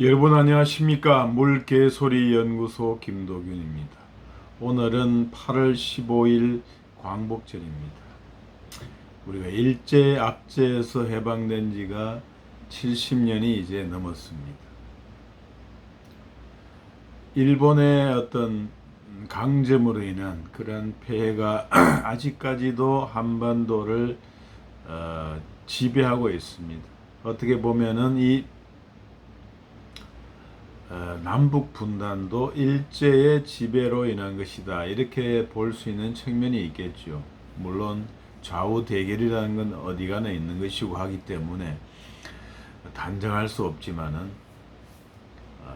여러분 안녕하십니까 물개소리 연구소 김도균입니다. 오늘은 8월 15일 광복절입니다. 우리가 일제 압제에서 해방된 지가 70년이 이제 넘었습니다. 일본의 어떤 강점으로 인한 그런 폐해가 아직까지도 한반도를 어, 지배하고 있습니다. 어떻게 보면은 이 어, 남북 분단도 일제의 지배로 인한 것이다. 이렇게 볼 수 있는 측면이 있겠죠. 물론 좌우 대결이라는 건 어디가나 있는 것이고 하기 때문에 단정할 수 없지만은 어,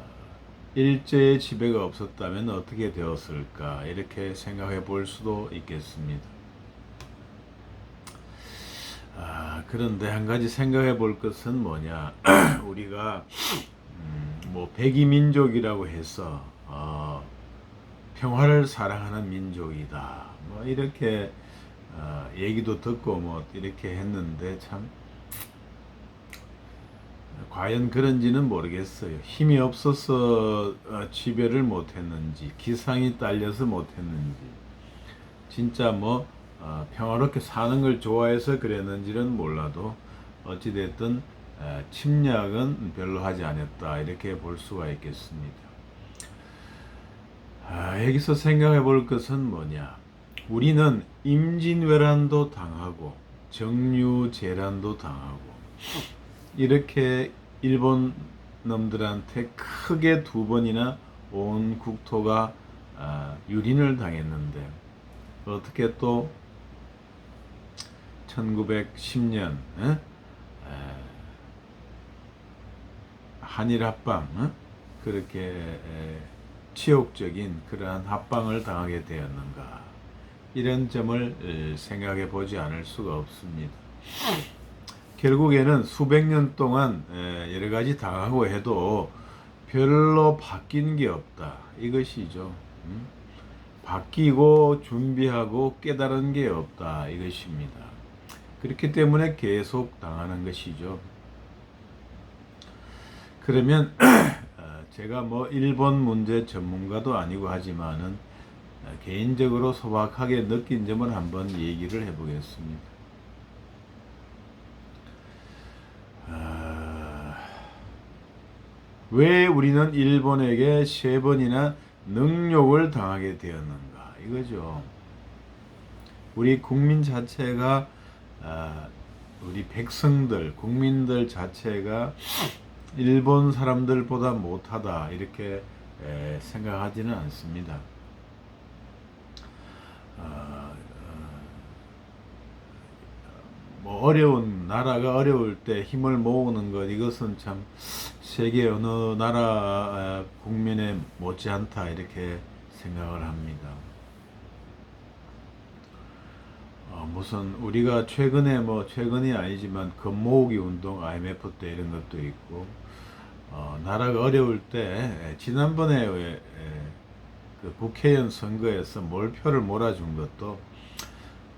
일제의 지배가 없었다면 어떻게 되었을까 이렇게 생각해 볼 수도 있겠습니다. 아, 그런데 한 가지 생각해 볼 것은 뭐냐 우리가 음, 뭐 백이민족이라고 해서 어, 평화를 사랑하는 민족이다. 뭐 이렇게 어, 얘기도 듣고 뭐 이렇게 했는데 참 과연 그런지는 모르겠어요. 힘이 없어서 어, 지배를 못했는지, 기상이 딸려서 못했는지, 진짜 뭐 어, 평화롭게 사는 걸 좋아해서 그랬는지는 몰라도 어찌됐든 에, 침략은 별로 하지 않았다 이렇게 볼 수가 있겠습니다. 아, 여기서 생각해 볼 것은 뭐냐? 우리는 임진왜란도 당하고 정유재란도 당하고 이렇게 일본 놈들한테 크게 두 번이나 온 국토가 아, 유린을 당했는데 어떻게 또 1910년 에? 한일 합방 어? 그렇게 에, 치욕적인 그러한 합방을 당하게 되었는가 이런 점을 에, 생각해 보지 않을 수가 없습니다. 결국에는 수백 년 동안 에, 여러 가지 당하고 해도 별로 바뀐 게 없다 이것이죠. 음? 바뀌고 준비하고 깨달은 게 없다 이것입니다. 그렇기 때문에 계속 당하는 것이죠. 그러면 어, 제가 뭐 일본 문제 전문가도 아니고 하지만은 어, 개인적으로 소박하게 느낀 점을 한번 얘기를 해보겠습니다. 아, 왜 우리는 일본에게 세 번이나 능욕을 당하게 되었는가 이거죠. 우리 국민 자체가 아, 우리 백성들 국민들 자체가 일본 사람들보다 못하다 이렇게 에, 생각하지는 않습니다. 어, 뭐 어려운 나라가 어려울 때 힘을 모으는 것 이것은 참 세계 어느 나라 국민에 못지않다 이렇게 생각을 합니다. 어, 무슨 우리가 최근에 뭐 최근이 아니지만 금모으기 운동 IMF 때 이런 것도 있고 어, 나라가 어려울 때 지난번에 왜, 에, 그 국회의원 선거에서 몰표를 몰아준 것도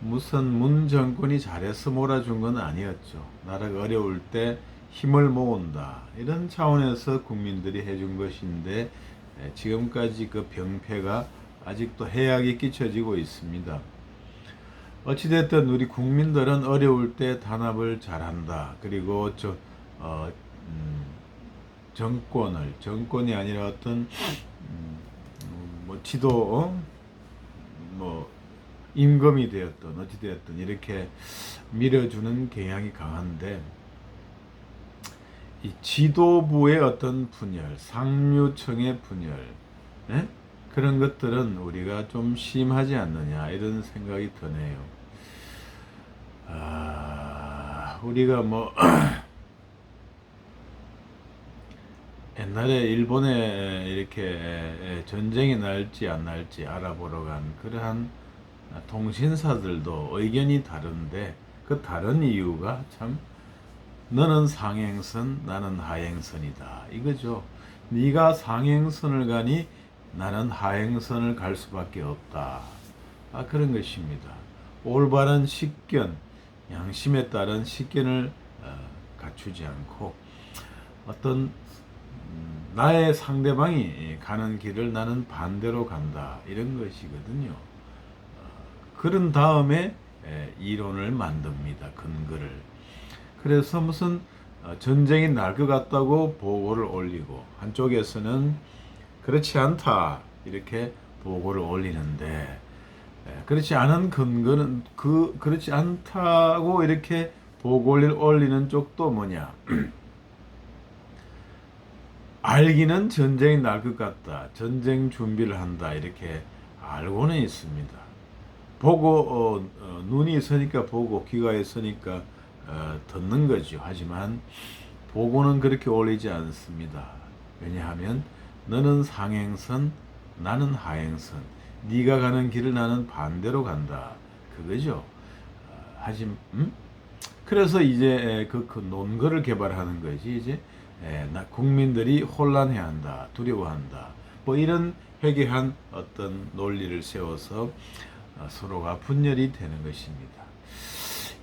무슨 문 정권이 잘해서 몰아준 건 아니었죠. 나라가 어려울 때 힘을 모은다 이런 차원에서 국민들이 해준 것인데 에, 지금까지 그 병폐가 아직도 해악이 끼쳐지고 있습니다. 어찌됐든 우리 국민들은 어려울 때 단합을 잘한다. 그리고 저 어, 음, 정권을 정권이 아니라 어떤 음, 뭐 지도 어? 뭐 임금이 되었던 어찌되었든 이렇게 밀어주는 경향이 강한데 이 지도부의 어떤 분열, 상류층의 분열, 예? 그런 것들은 우리가 좀 심하지 않느냐 이런 생각이 드네요. 아, 우리가 뭐 옛날에 일본에 이렇게 전쟁이 날지 안 날지 알아보러 간 그러한 통신사들도 의견이 다른데 그 다른 이유가 참 너는 상행선 나는 하행선이다 이거죠. 네가 상행선을 가니 나는 하행선을 갈 수밖에 없다. 아 그런 것입니다. 올바른 식견, 양심에 따른 식견을 어, 갖추지 않고 어떤 음, 나의 상대방이 가는 길을 나는 반대로 간다 이런 것이거든요. 어, 그런 다음에 에, 이론을 만듭니다. 근거를. 그래서 무슨 어, 전쟁이 날 것 같다고 보고를 올리고 한쪽에서는 그렇지 않다 이렇게 보고를 올리는데 에, 그렇지 않은 근거는 그 그렇지 않다고 이렇게 보고를 올리는 쪽도 뭐냐. 알기는 전쟁이 날 것 같다. 전쟁 준비를 한다. 이렇게 알고는 있습니다. 보고 어, 어, 눈이 있으니까 보고 귀가 있으니까 어, 듣는 거죠. 하지만 보고는 그렇게 올리지 않습니다. 왜냐하면 너는 상행선 나는 하행선 네가 가는 길을 나는 반대로 간다 그거죠 어, 하지만 음? 그래서 이제 그, 그 논거를 개발하는 거지 이제 에, 나 국민들이 혼란해한다 두려워한다 뭐 이런 회개한 어떤 논리를 세워서 어, 서로가 분열이 되는 것입니다.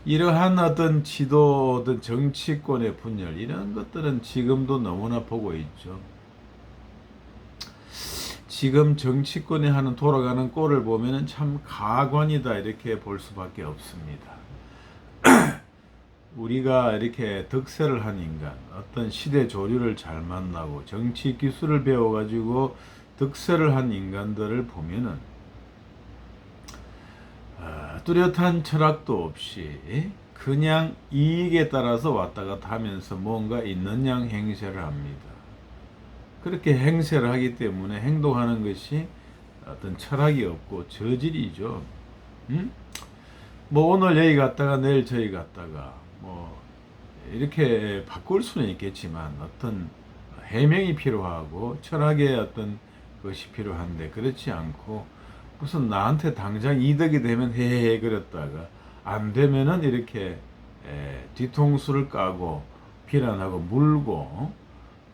이러한 어떤 지도든 정치권의 분열 이런 것들은 지금도 너무나 보고 있죠. 지금 정치권이 하는 돌아가는 꼴을 보면은 참 가관이다 이렇게 볼 수밖에 없습니다. 우리가 이렇게 득세를 한 인간, 어떤 시대 조류를 잘 만나고 정치 기술을 배워가지고 득세를 한 인간들을 보면은 아, 뚜렷한 철학도 없이 그냥 이익에 따라서 왔다 갔다 하면서 뭔가 있는 양 행세를 합니다. 그렇게 행세를 하기 때문에 행동하는 것이 어떤 철학이 없고 저질이죠. 음? 뭐 오늘 여기 갔다가 내일 저기 갔다가 뭐 이렇게 바꿀 수는 있겠지만 어떤 해명이 필요하고 철학의 어떤 것이 필요한데 그렇지 않고 무슨 나한테 당장 이득이 되면 헤헤 그랬다가 안 되면은 이렇게 에, 뒤통수를 까고 비난하고 물고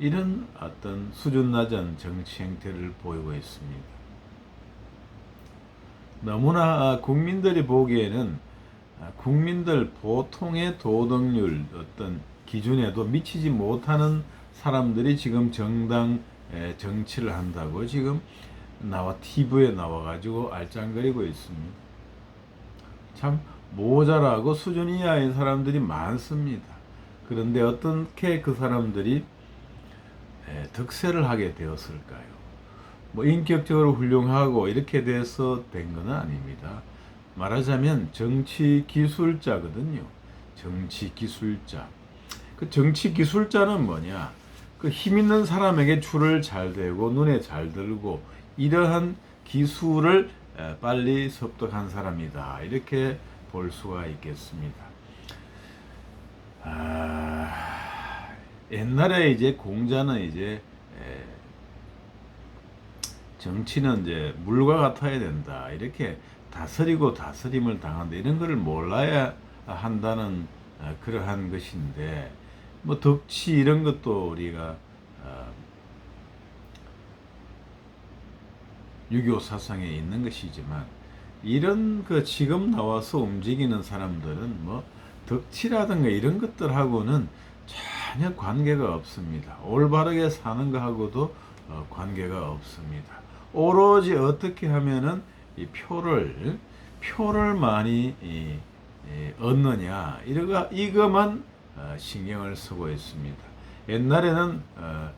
이런 어떤 수준 낮은 정치 행태를 보이고 있습니다. 너무나 국민들이 보기에는 국민들 보통의 도덕률 어떤 기준에도 미치지 못하는 사람들이 지금 정당 에, 정치를 한다고 지금 나와 TV에 나와가지고 알짱거리고 있습니다. 참 모자라고 수준 이하의 사람들이 많습니다. 그런데 어떻게 그 사람들이 에, 득세를 하게 되었을까요? 뭐 인격적으로 훌륭하고 이렇게 돼서 된 것은 아닙니다. 말하자면 정치 기술자거든요. 정치 기술자. 그 정치 기술자는 뭐냐? 그 힘 있는 사람에게 줄을 잘 대고 눈에 잘 들고 이러한 기술을 빨리 습득한 사람이다. 이렇게 볼 수가 있겠습니다. 아, 옛날에 이제 공자는 이제 정치는 이제 물과 같아야 된다. 이렇게 다스리고 다스림을 당한다. 이런 것을 몰라야 한다는 어, 그러한 것인데 뭐 덕치 이런 것도 우리가 어, 유교 사상에 있는 것이지만 이런 그 지금 나와서 움직이는 사람들은 뭐 덕치라든가 이런 것들하고는 전혀 관계가 없습니다. 올바르게 사는 것하고도 어, 관계가 없습니다. 오로지 어떻게 하면은 이 표를 표를 많이 이, 이, 얻느냐 이거가 이것만 어, 신경을 쓰고 있습니다. 옛날에는 어,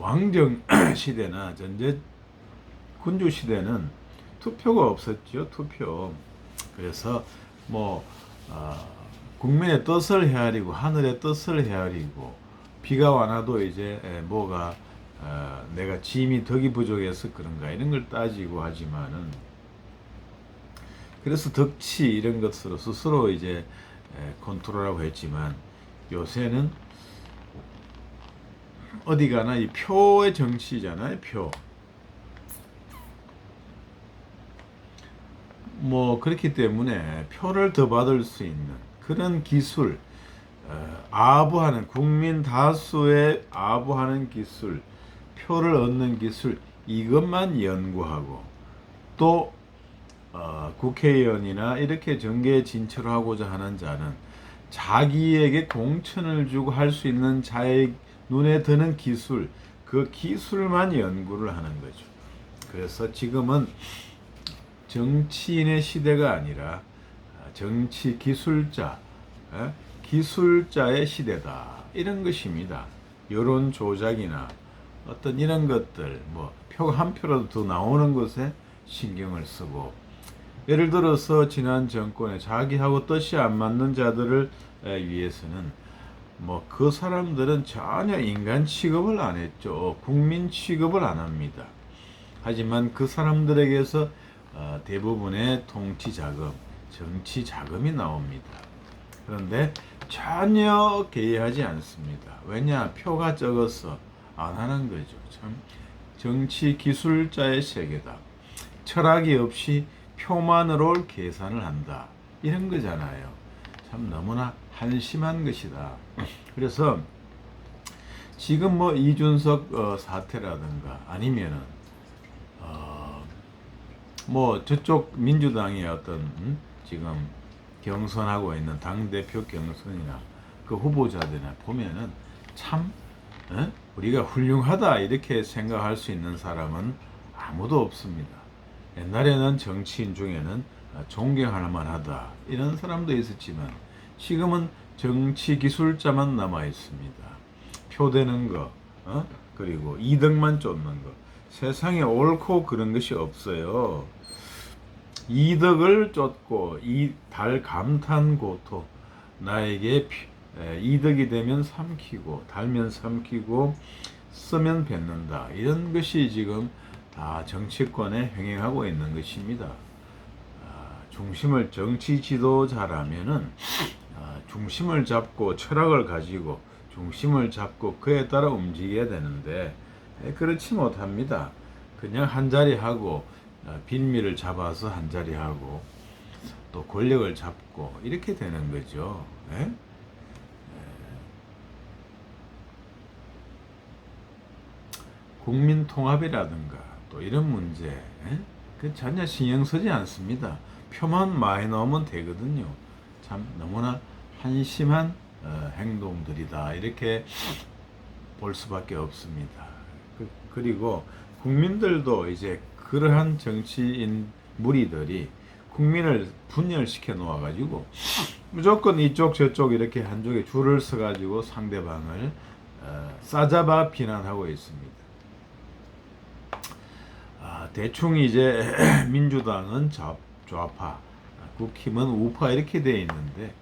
왕정 시대나 전제 군주 시대는 투표가 없었죠 투표. 그래서 뭐 어, 국민의 뜻을 헤아리고 하늘의 뜻을 헤아리고 비가 와나도 이제 에, 뭐가 어, 내가 짐이 덕이 부족해서 그런가 이런 걸 따지고 하지만은 그래서 덕치 이런 것으로 스스로 이제 에, 컨트롤하고 했지만 요새는 어디 가나 이 표의 정치잖아요 표. 뭐 그렇기 때문에 표를 더 받을 수 있는 그런 기술 어, 아부하는 국민 다수의 아부하는 기술 표를 얻는 기술 이것만 연구하고 또 어, 국회의원이나 이렇게 정계에 진출하고자 하는 자는 자기에게 공천을 주고 할 수 있는 자의 눈에 드는 기술 그 기술만 연구를 하는 거죠. 그래서 지금은 정치인의 시대가 아니라 정치 기술자, 에? 기술자의 시대다. 이런 것입니다. 여론 조작이나 어떤 이런 것들, 뭐, 표 한 표라도 더 나오는 것에 신경을 쓰고, 예를 들어서 지난 정권에 자기하고 뜻이 안 맞는 자들을 에, 위해서는 뭐 그 사람들은 전혀 인간 취급을 안 했죠. 국민 취급을 안 합니다. 하지만 그 사람들에게서 어, 대부분의 통치 자금, 정치 자금이 나옵니다. 그런데 전혀 개의하지 않습니다. 왜냐? 표가 적어서 안 하는 거죠. 참 정치 기술자의 세계다. 철학이 없이 표만으로 계산을 한다. 이런 거잖아요. 참 너무나 한심한 것이다. 그래서 지금 뭐 이준석 어, 사태라든가 아니면은 어, 뭐 저쪽 민주당의 어떤 음? 지금 경선하고 있는 당 대표 경선이나 그 후보자들이나 보면은 참 어? 우리가 훌륭하다 이렇게 생각할 수 있는 사람은 아무도 없습니다. 옛날에는 정치인 중에는 아, 존경할 만하다 이런 사람도 있었지만 지금은 정치 기술자만 남아 있습니다. 표되는 거, 어? 그리고 이득만 쫓는 거. 세상에 옳고 그런 것이 없어요. 이득을 쫓고 이 달 감탄 고토 나에게 이득이 되면 삼키고 달면 삼키고 쓰면 뱉는다 이런 것이 지금 다 정치권에 행행하고 있는 것입니다. 아, 중심을 정치 지도자라면은 아, 중심을 잡고 철학을 가지고 중심을 잡고 그에 따라 움직여야 되는데 에, 그렇지 못합니다. 그냥 한 자리 하고 아, 빌미를 잡아서 한 자리 하고 또 권력을 잡고 이렇게 되는 거죠. 예? 에? 국민 통합이라든가 또 이런 문제 에? 그 전혀 신경 쓰지 않습니다. 표만 많이 넣으면 되거든요. 참 너무나 한심한 어, 행동들이다 이렇게 볼 수밖에 없습니다. 그, 그리고 국민들도 이제 그러한 정치인 무리들이 국민을 분열시켜 놓아 가지고 무조건 이쪽 저쪽 이렇게 한쪽에 줄을 서 가지고 상대방을 어, 싸잡아 비난하고 있습니다. 아, 대충 이제 민주당은 좌, 좌파, 국힘은 우파 이렇게 돼 있는데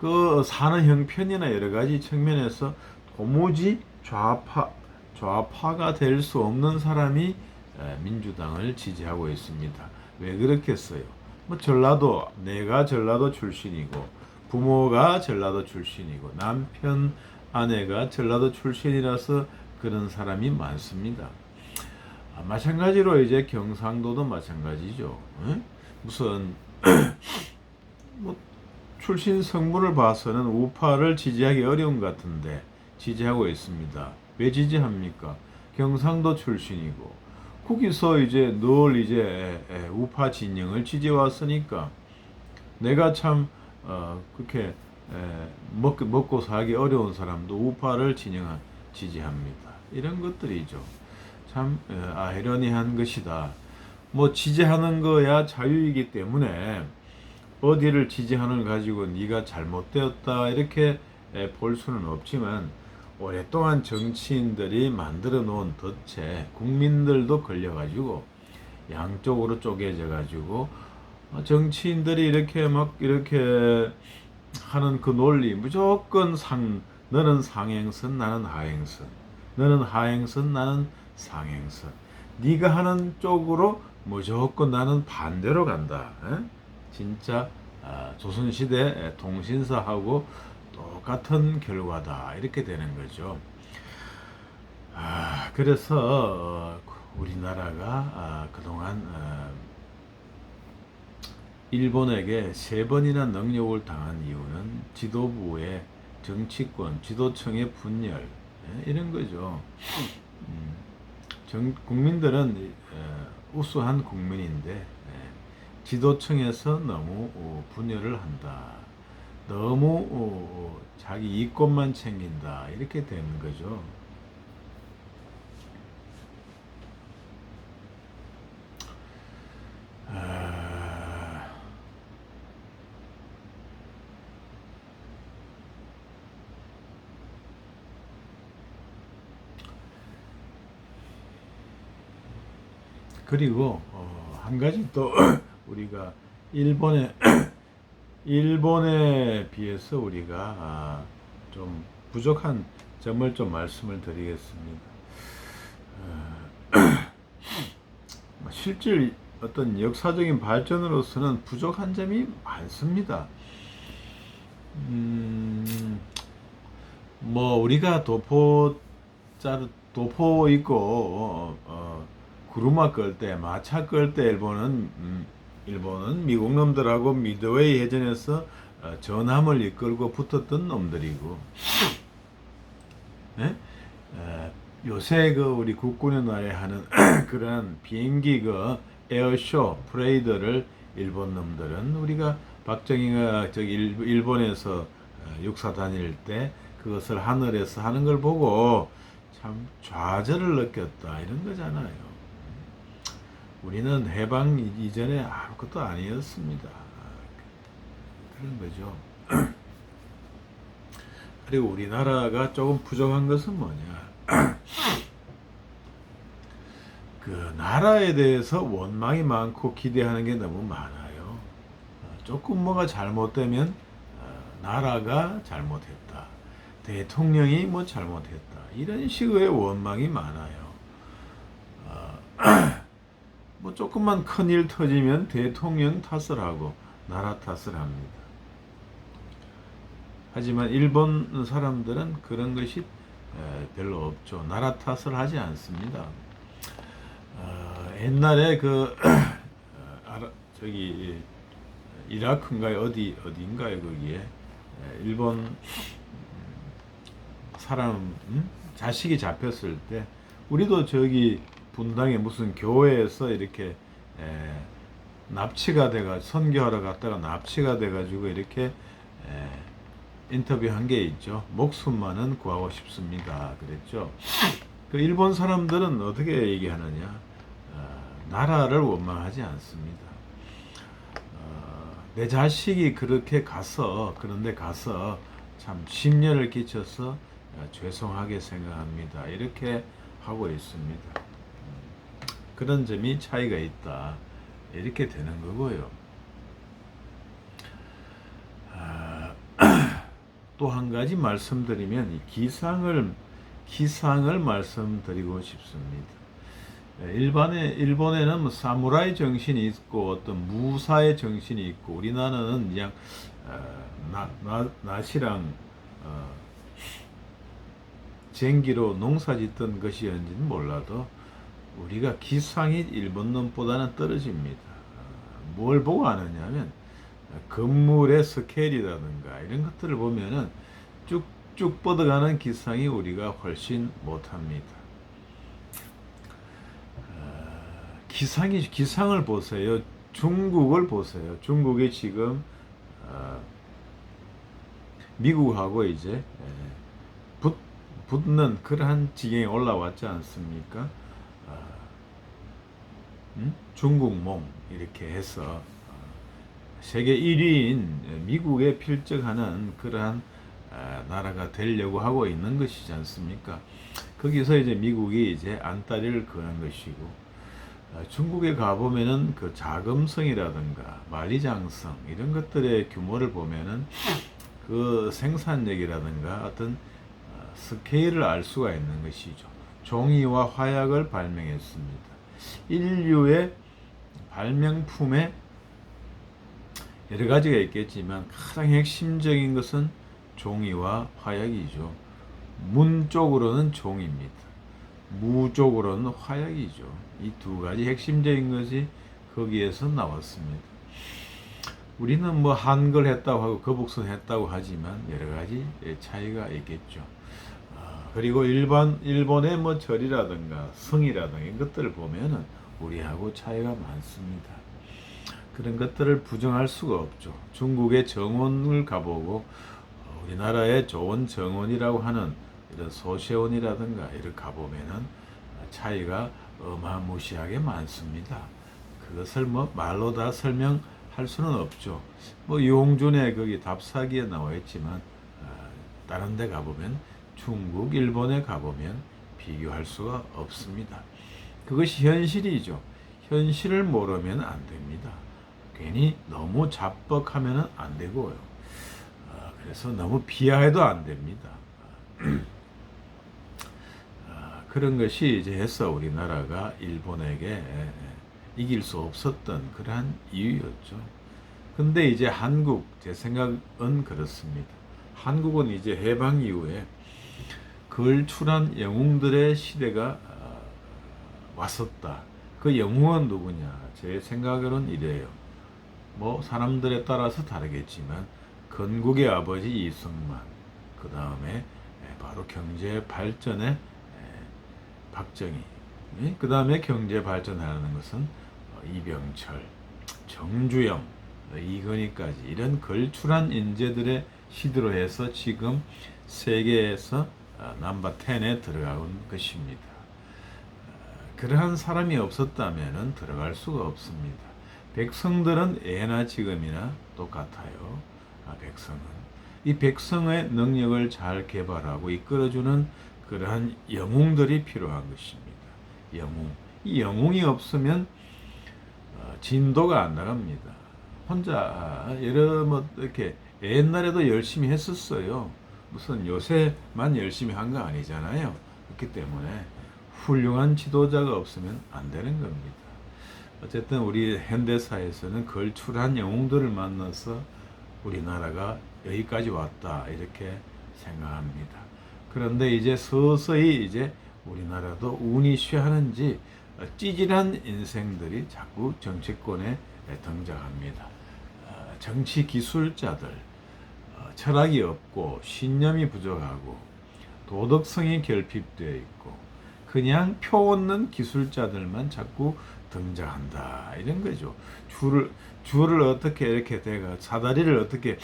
그 사는 형편이나 여러 가지 측면에서 도무지 좌파 좌파가 될 수 없는 사람이 에, 민주당을 지지하고 있습니다. 왜 그렇겠어요? 뭐 전라도 내가 전라도 출신이고 부모가 전라도 출신이고 남편 아내가 전라도 출신이라서 그런 사람이 많습니다. 아, 마찬가지로 이제 경상도도 마찬가지죠. 응? 무슨 뭐 출신 성분을 봐서는 우파를 지지하기 어려운 것 같은데 지지하고 있습니다. 왜 지지합니까? 경상도 출신이고 거기서 이제 늘 이제 우파 진영을 지지해 왔으니까 내가 참 어, 그렇게 에, 먹, 먹고 살기 어려운 사람도 우파를 진영 지지합니다. 이런 것들이죠. 참 에, 아이러니한 것이다. 뭐 지지하는 거야 자유이기 때문에 어디를 지지하는 걸 가지고 네가 잘못되었다 이렇게 에, 볼 수는 없지만 오랫동안 정치인들이 만들어 놓은 덫에 국민들도 걸려가지고 양쪽으로 쪼개져 가지고 어, 정치인들이 이렇게 막 이렇게 하는 그 논리 무조건 상 너는 상행선 나는 하행선. 너는 하행선 나는 상행선. 네가 하는 쪽으로 무조건 나는 반대로 간다. 에? 진짜 아, 조선시대 통신사하고 똑같은 결과다 이렇게 되는 거죠. 아, 그래서 어, 우리나라가 아, 그동안 어, 일본에게 세 번이나 능력을 당한 이유는 지도부의 정치권, 지도층의 분열 예, 이런 거죠. 음, 정, 국민들은 어, 우수한 국민인데 예, 지도층에서 너무 어, 분열을 한다. 너무 어, 어, 자기 이권만 챙긴다 이렇게 되는 거죠. 아. 그리고 어, 한 가지 또 우리가 일본의 일본에 비해서 우리가 아, 좀 부족한 점을 좀 말씀을 드리겠습니다. 어, 뭐 실질 어떤 역사적인 발전으로서는 부족한 점이 많습니다. 음, 뭐 우리가 도포 짜 도포 있고 어, 어, 구루마 끌 때, 마차 끌 때 일본은 음, 일본은 미국 놈들하고 미드웨이 해전에서 어, 전함을 이끌고 붙었던 놈들이고, 예? 에, 요새 그 우리 국군의 날에 하는 그러한 비행기 그 에어쇼 프레이드를 일본 놈들은 우리가 박정희가 저기 일- 일본에서 어, 육사 다닐 때 그것을 하늘에서 하는 걸 보고 참 좌절을 느꼈다 이런 거잖아요. 우리는 해방 이- 이전에 아무것도 아니었습니다. 그런 거죠. 그리고 우리나라가 조금 부족한 것은 뭐냐? 그 나라에 대해서 원망이 많고 기대하는 게 너무 많아요. 어, 조금 뭐가 잘못되면 어, 나라가 잘못했다. 대통령이 뭐 잘못했다. 이런 식의 원망이 많아요. 어, 뭐 조금만 큰일 터지면 대통령 탓을 하고 나라 탓을 합니다. 하지만 일본 사람들은 그런 것이 에, 별로 없죠. 나라 탓을 하지 않습니다. 어, 옛날에 그 저기 이라크인가요 어디 어디인가요 거기에 에, 일본 음, 사람 음? 자식이 잡혔을 때 우리도 저기 분당에 무슨 교회에서 이렇게 에, 납치가 돼가 선교하러 갔다가 납치가 돼가지고 이렇게 에, 인터뷰한 게 있죠. 목숨만은 구하고 싶습니다. 그랬죠. 그 일본 사람들은 어떻게 얘기하느냐? 어, 나라를 원망하지 않습니다. 어, 내 자식이 그렇게 가서 그런데 가서 참 심려를 끼쳐서 어, 죄송하게 생각합니다. 이렇게 하고 있습니다. 음, 그런 점이 차이가 있다. 이렇게 되는 거고요. 또한 가지 말씀드리면 이 기상을 기상을 말씀드리고 싶습니다. 예, 일반에 일본에는 뭐 사무라이 정신이 있고 어떤 무사의 정신이 있고 우리나라는 그냥 어, 낫이랑 어, 쟁기로 농사 짓던 것이었는지는 몰라도 우리가 기상이 일본 놈보다는 떨어집니다. 어, 뭘 보고 아느냐면 건물의 스케일이라든가 이런 것들을 보면은 쭉쭉 뻗어가는 기상이 우리가 훨씬 못합니다. 어, 기상이 기상을 보세요. 중국을 보세요. 중국이 지금 어, 미국하고 이제 에, 붙, 붙는 그러한 지경에 올라왔지 않습니까? 어, 음? 중국몽 이렇게 해서 어, 세계 1위인 미국에 필적하는 그러한 아, 나라가 되려고 하고 있는 것이지 않습니까? 거기서 이제 미국이 이제 안다리를 거는 것이고 아, 중국에 가보면은 그 자금성이라든가 만리장성 이런 것들의 규모를 보면은 그 생산력이라든가 어떤 어, 스케일을 알 수가 있는 것이죠. 종이와 화약을 발명했습니다. 인류의 발명품에 여러 가지가 있겠지만 가장 핵심적인 것은 종이와 화약이죠. 문 쪽으로는 종입니다. 무 쪽으로는 화약이죠. 이 두 가지 핵심적인 것이 거기에서 나왔습니다. 우리는 뭐 한글 했다고 하고 거북선 했다고 하지만 여러 가지 차이가 있겠죠. 아, 그리고 일반 일본의 뭐 절이라든가 성이라든가 이런 것들을 보면은 우리하고 차이가 많습니다. 그런 것들을 부정할 수가 없죠. 중국의 정원을 가보고 어, 우리나라의 좋은 정원이라고 하는 이런 소세원이라든가 이를 가보면은 차이가 어마무시하게 많습니다. 그것을 뭐 말로 다 설명할 수는 없죠. 뭐 용준의 거기 답사기에 나와 있지만 어, 다른 데 가보면 중국, 일본에 가보면 비교할 수가 없습니다. 그것이 현실이죠. 현실을 모르면 안 됩니다. 괜히 너무 자뻑하면 안 되고요. 아, 그래서 너무 비하해도 안 됩니다. 아, 그런 것이 이제 해서 우리나라가 일본에게 이길 수 없었던 그러한 이유였죠. 근데 이제 한국 제 생각은 그렇습니다. 한국은 이제 해방 이후에 걸출한 영웅들의 시대가 어, 왔었다. 그 영웅은 누구냐? 제 생각으로는 이래요. 뭐 사람들에 따라서 다르겠지만 건국의 아버지 이승만, 그 다음에 바로 경제 발전의 에, 박정희, 그 다음에 경제 발전하는 것은 어, 이병철, 정주영, 어, 이건희까지 이런 걸출한 인재들의 시대로 해서 지금 세계에서 어, 넘버 10에 들어간 것입니다. 어, 그러한 사람이 없었다면 들어갈 수가 없습니다. 백성들은 예나 지금이나 똑같아요. 아, 백성은 이 백성의 능력을 잘 개발하고 이끌어주는 그러한 영웅들이 필요한 것입니다. 영웅. 이 영웅이 없으면 어, 진도가 안 나갑니다. 혼자 여러 뭐 이렇게 옛날에도 열심히 했었어요. 무슨 요새만 열심히 한 거 아니잖아요. 그렇기 때문에 훌륭한 지도자가 없으면 안 되는 겁니다. 어쨌든 우리 현대사에서는 걸출한 영웅들을 만나서 우리나라가 여기까지 왔다 이렇게 생각합니다. 그런데 이제 서서히 이제 우리나라도 운이 취하는지 찌질한 인생들이 자꾸 정치권에 등장합니다. 어, 정치 기술자들, 어, 철학이 없고 신념이 부족하고 도덕성이 결핍되어 있고 그냥 표 얻는 기술자들만 자꾸 등장한다 이런 거죠. 줄을 줄을 어떻게 이렇게 대가 사다리를 어떻게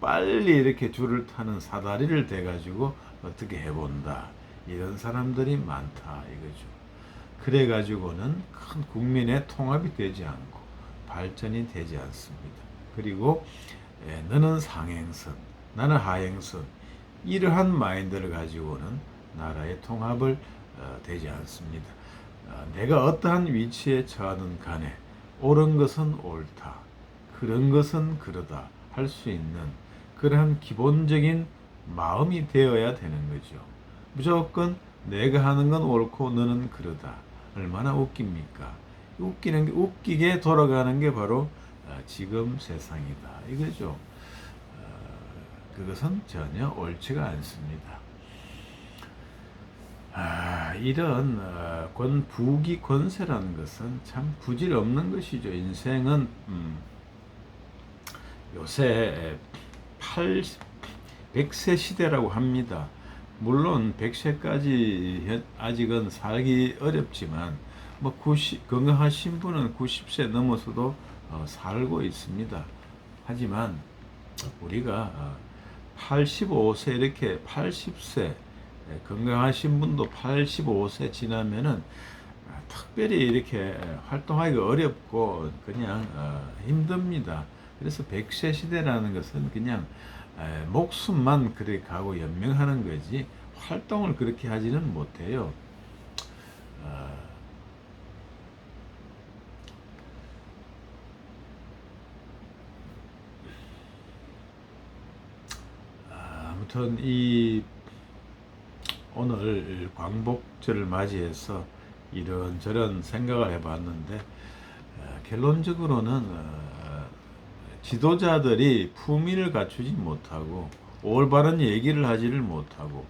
빨리 이렇게 줄을 타는 사다리를 대 가지고 어떻게 해본다 이런 사람들이 많다 이거죠. 그래 가지고는 큰 국민의 통합이 되지 않고 발전이 되지 않습니다. 그리고 예, 너는 상행선, 나는 하행선 이러한 마인드를 가지고는 나라의 통합을 어, 되지 않습니다. 어, 내가 어떠한 위치에 처하든 간에 옳은 것은 옳다, 그런 것은 그러다 할 수 있는 그러한 기본적인 마음이 되어야 되는 거죠. 무조건 내가 하는 건 옳고 너는 그러다. 얼마나 웃깁니까? 웃기는 게 웃기게 돌아가는 게 바로 어, 지금 세상이다. 이거죠. 어, 그것은 전혀 옳지가 않습니다. 아, 이런 어, 권 부귀 권세라는 것은 참 부질 없는 것이죠. 인생은 음, 요새 8 100세 시대라고 합니다. 물론 100세까지 아직은 살기 어렵지만 뭐 90, 건강하신 분은 90세 넘어서도 어, 살고 있습니다. 하지만 우리가 85세 이렇게 80세 건강하신 분도 85세 지나면은 아, 특별히 이렇게 활동하기가 어렵고 그냥 어, 힘듭니다. 그래서 100세 시대라는 것은 그냥 목숨만 그렇게 가고 연명하는 거지 활동을 그렇게 하지는 못해요. 어, 아무튼 이 오늘 광복절을 맞이해서 이런저런 생각을 해봤는데 어, 결론적으로는 어, 지도자들이 품위를 갖추지 못하고 올바른 얘기를 하지를 못하고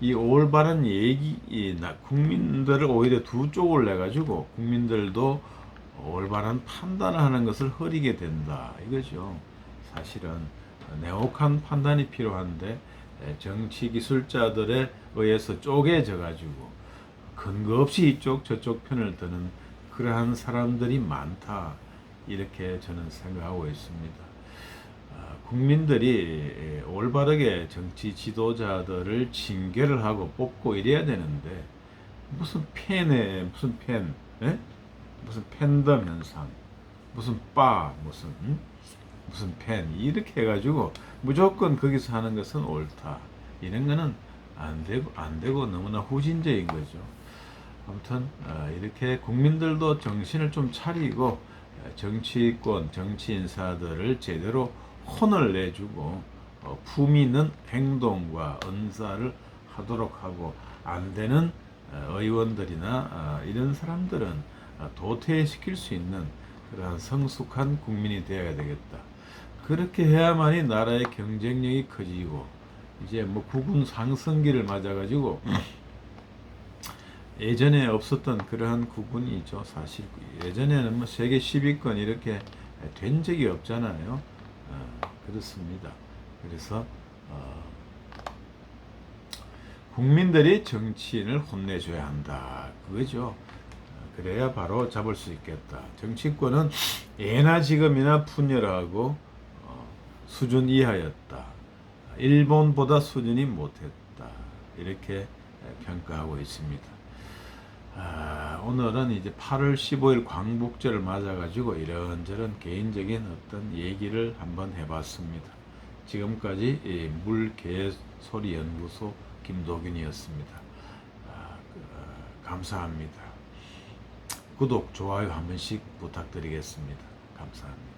이 올바른 얘기 이 국민들을 오히려 두 쪽을 내 가지고 국민들도 올바른 판단을 하는 것을 흐리게 된다. 이거죠. 사실은 냉혹한 판단이 필요한데 정치 기술자들에 의해서 쪼개져 가지고 근거 없이 이쪽 저쪽 편을 드는 그러한 사람들이 많다 이렇게 저는 생각하고 있습니다. 아, 국민들이 올바르게 정치 지도자들을 징계를 하고 뽑고 이래야 되는데 무슨 팬에 무슨 팬, 에? 무슨 팬덤 현상, 무슨 빠, 무슨 응? 무슨 팬 이렇게 해가지고 무조건 거기서 하는 것은 옳다 이런 거는 안 되고 안 되고 너무나 후진적인 거죠. 아무튼 어, 이렇게 국민들도 정신을 좀 차리고 어, 정치권, 정치 인사들을 제대로 혼을 내주고 어, 품위 있는 행동과 언사를 하도록 하고 안 되는 어, 의원들이나 어, 이런 사람들은 어, 도태시킬 수 있는 그러한 성숙한 국민이 되어야 되겠다. 그렇게 해야만이 나라의 경쟁력이 커지고 이제 뭐 국군 상승기를 맞아가지고 예전에 없었던 그러한 구분이죠. 사실 예전에는 뭐 세계 10위권 이렇게 된 적이 없잖아요. 어, 그렇습니다. 그래서 어, 국민들이 정치인을 혼내줘야 한다. 그거죠. 어, 그래야 바로 잡을 수 있겠다. 정치권은 예나 지금이나 분열하고 어, 수준 이하였다. 일본보다 수준이 못했다. 이렇게 평가하고 있습니다. 아, 오늘은 이제 8월 15일 광복절을 맞아가지고 이런저런 개인적인 어떤 얘기를 한번 해봤습니다. 지금까지 이 물개소리 연구소 김도균이었습니다. 아, 그, 어, 감사합니다. 구독, 좋아요 한 번씩 부탁드리겠습니다. 감사합니다.